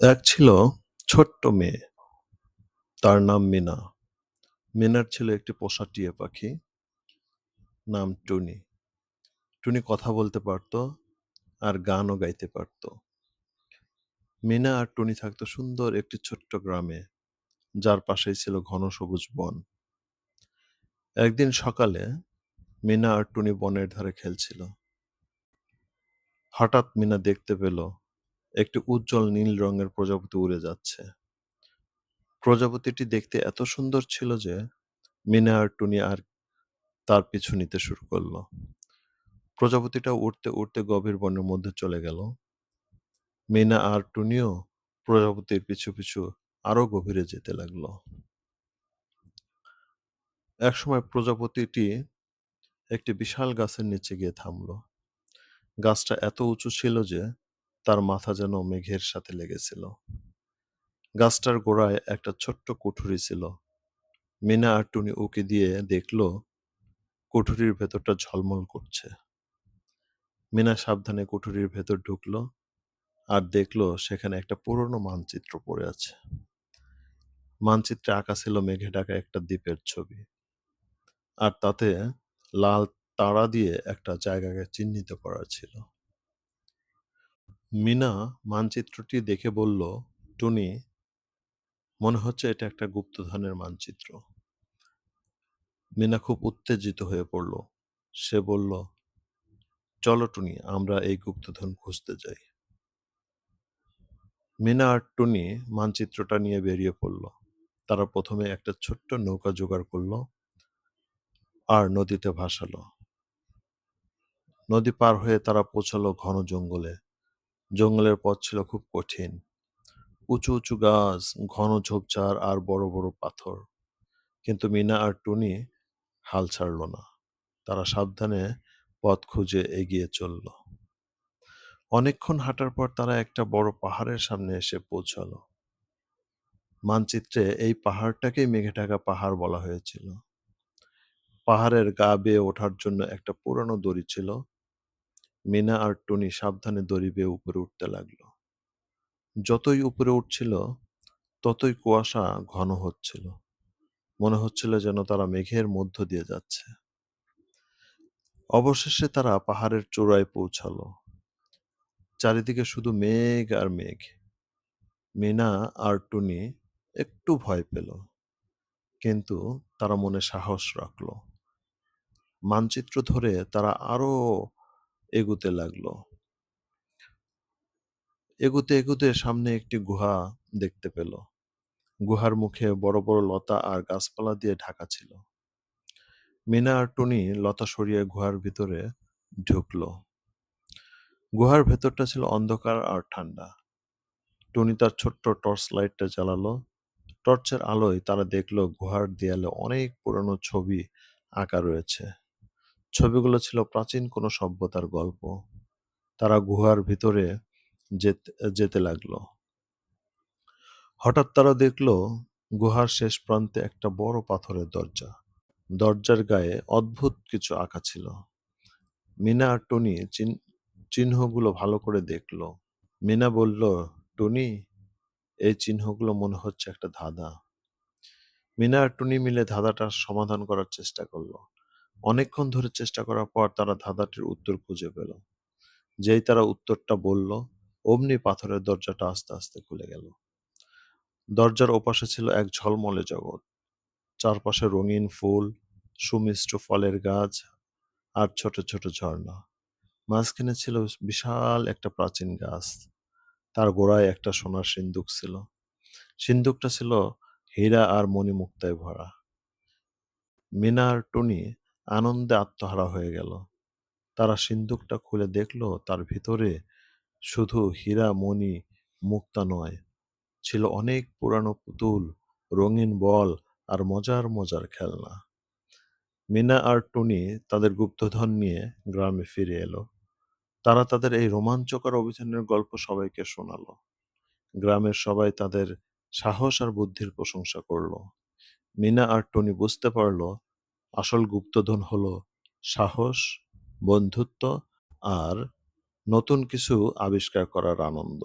এক ছিল ছোট্ট মেয়ে। তার নাম মিনা। মিনার ছিল একটি পোষা টিয়া পাখি। নাম টুনি। টুনি কথা বলতে পারত আর গানও গাইতে পারত। মিনা আর টুনি থাকতো সুন্দর একটি ছোট্ট গ্রামে, যার পাশেই ছিল ঘন সবুজ বন। একদিন সকালে মিনা আর টুনি বনের ধারে খেলছিল। হঠাৎ মিনা দেখতে পেল একটি উজ্জ্বল নীল রঙের প্রজাপতি উড়ে যাচ্ছে। প্রজাপতিটি দেখতে এত সুন্দর ছিল যে মিনা আর টুনি আর তার পিছু নিতে শুরু করল। প্রজাপতিটা উড়তে উড়তে গভীর বনের মধ্যে চলে গেল। মিনা আর টুনিও প্রজাপতির পিছু পিছু আরও গভীরে যেতে লাগল। একসময় প্রজাপতিটি একটি বিশাল গাছের নিচে গিয়ে থামলো। গাছটা এত উঁচু ছিল যে তার মাথা যেন মেঘের সাথে লেগেছিল। গাছটার গোড়ায় একটা ছোট্ট কুঠুরি ছিল। মিনা আর টুনি উকি দিয়ে দেখল, কুঠুরির ভেতরটা ঝলমল করছে। মিনা সাবধানে কুঠুরির ভেতর ঢুকলো আর দেখল সেখানে একটা পুরনো মানচিত্র পড়ে আছে। মানচিত্রে আঁকা ছিল মেঘে ঢাকা একটা দ্বীপের ছবি। আর তাতে লাল তারা দিয়ে একটা জায়গাকে চিহ্নিত করা ছিল। মিনা মানচিত্রটি দেখে বলল, টুনি, মনে হচ্ছে এটা একটা গুপ্তধনের মানচিত্র। মিনা খুব উত্তেজিত হয়ে পড়ল। সে বলল, চলো টুনি আমরা এই গুপ্তধন খুঁজতে যাই। মিনা আর টুনি মানচিত্রটা নিয়ে বেরিয়ে পড়ল। তারা প্রথমে একটা ছোট্ট নৌকা জোগাড় করল আর নদীতে ভাসালো। নদী পার হয়ে তারা পৌঁছালো ঘন জঙ্গলে। জঙ্গলের পথ ছিল খুব কঠিন। উঁচু উঁচু গাছ, ঘন ঝোপঝাড় আর বড় বড় পাথর। কিন্তু মিনা আর টুনি হাল ছাড়ল না। তারা সাবধানে পথ খুঁজে এগিয়ে চলল। অনেকক্ষণ হাঁটার পর তারা একটা বড় পাহাড়ের সামনে এসে পৌঁছালো। মানচিত্রে এই পাহাড়টাকেই মেঘে ঢাকা পাহাড় বলা হয়েছিল। পাহাড়ের গা বেয়ে ওঠার জন্য একটা পুরনো দড়ি ছিল। মিনা আর টুনি সাবধানে দড়ি বেয়ে উপরে উঠতে লাগল। যতই উপরে উঠছিল, ততই কুয়াশা ঘন হচ্ছিল। মনে হচ্ছিল যেন তারা মেঘের মধ্য দিয়ে যাচ্ছে। অবশেষে তারা পাহাড়ের চূড়ায় পৌঁছালো। চারিদিকে শুধু মেঘ আর মেঘ। মিনা আর টুনি একটু ভয় পেল, কিন্তু তারা মনে সাহস রাখল মানচিত্র ধরে তারা আরও এগুতে লাগল। এগুতে এগুতে সামনে একটি গুহা দেখতে পেল। গুহার মুখে বড় বড় লতা আর গাছপালা দিয়ে ঢাকা ছিল। মিনা আর টুনি লতা সরিয়ে গুহার ভিতরে ঢুকলো। গুহার ভেতরটা ছিল অন্ধকার আর ঠান্ডা। টুনি তার ছোট্ট টর্চ লাইটটা জ্বালালো। টর্চের আলোয় তারা দেখল গুহার দেয়ালে অনেক পুরনো ছবি আঁকা রয়েছে। ছবিগুলো ছিল প্রাচীন কোনো সভ্যতার গল্প। তারা গুহার ভিতরে যেতে লাগল। হঠাৎ তারা দেখল গুহার শেষ প্রান্তে একটা বড় পাথরের দরজা। দরজার গায়ে অদ্ভুত কিছু আঁকা ছিল। মিনা আর টনি চিহ্নগুলো ভালো করে দেখল। মিনা বলল, টুনি, এই চিহ্নগুলো মনে হচ্ছে একটা ধাঁধা। মিনা আর টুনি মিলে ধাঁধাটার সমাধান করার চেষ্টা করল। অনেকক্ষণ ধরে চেষ্টা করার পর তারা ধাঁধাটির উত্তর খুঁজে পেল। যেই তারা উত্তরটা বলল, অমনি পাথরের দরজাটা আস্তে আস্তে খুলে গেল। দরজার ওপাশে ছিল এক ঝলমলে জগৎ। চারপাশে রঙিন ফুল, সুমিষ্ট ফলের গাছ আর ছোট ছোট ঝর্ণা। মাঝখানে ছিল বিশাল একটা প্রাচীন গাছ। তার গোড়ায় একটা সোনার সিন্দুক ছিল। সিন্দুকটা ছিল হীরা আর মণিমুক্তায় ভরা। মিনার টুনি আনন্দে আত্মহারা হয়ে গেল। তারা সিন্দুকটা খুলে দেখল, তার ভিতরে শুধু হীরা, মণি, মুক্তা নয়, ছিল অনেক পুরানো পুতুল, রঙিন বল আর মজার মজার খেলনা। মিনা আর টুনি তাদের গুপ্তধন নিয়ে গ্রামে ফিরে এলো। তারা তাদের এই রোমাঞ্চকর অভিযানের গল্প সবাইকে শোনালো। গ্রামের সবাই তাদের সাহস আর বুদ্ধির প্রশংসা করল। মিনা আর টনি বুঝতে পারল আসল গুপ্তধন হল সাহস বন্ধুত্ব আর নতুন কিছু আবিষ্কার করার আনন্দ।